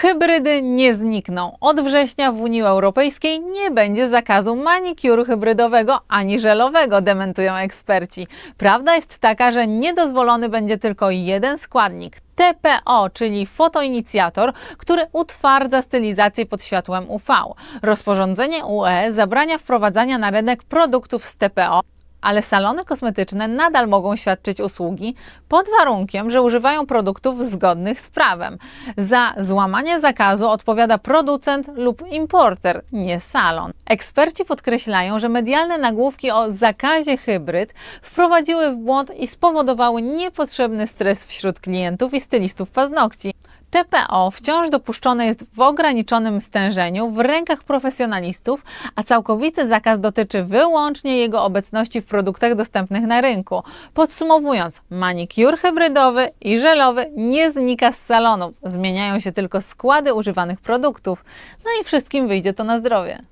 Hybrydy nie znikną. Od września w Unii Europejskiej nie będzie zakazu manikuru hybrydowego ani żelowego, dementują eksperci. Prawda jest taka, że niedozwolony będzie tylko jeden składnik. TPO, czyli fotoinicjator, który utwardza stylizację pod światłem UV. Rozporządzenie UE zabrania wprowadzania na rynek produktów z TPO, ale salony kosmetyczne nadal mogą świadczyć usługi pod warunkiem, że używają produktów zgodnych z prawem. Za złamanie zakazu odpowiada producent lub importer, nie salon. Eksperci podkreślają, że medialne nagłówki o zakazie hybryd wprowadziły w błąd i spowodowały niepotrzebny stres wśród klientów i stylistów paznokci. TPO wciąż dopuszczone jest w ograniczonym stężeniu w rękach profesjonalistów, a całkowity zakaz dotyczy wyłącznie jego obecności w produktach dostępnych na rynku. Podsumowując, manikur hybrydowy i żelowy nie znika z salonów, zmieniają się tylko składy używanych produktów, no i wszystkim wyjdzie to na zdrowie.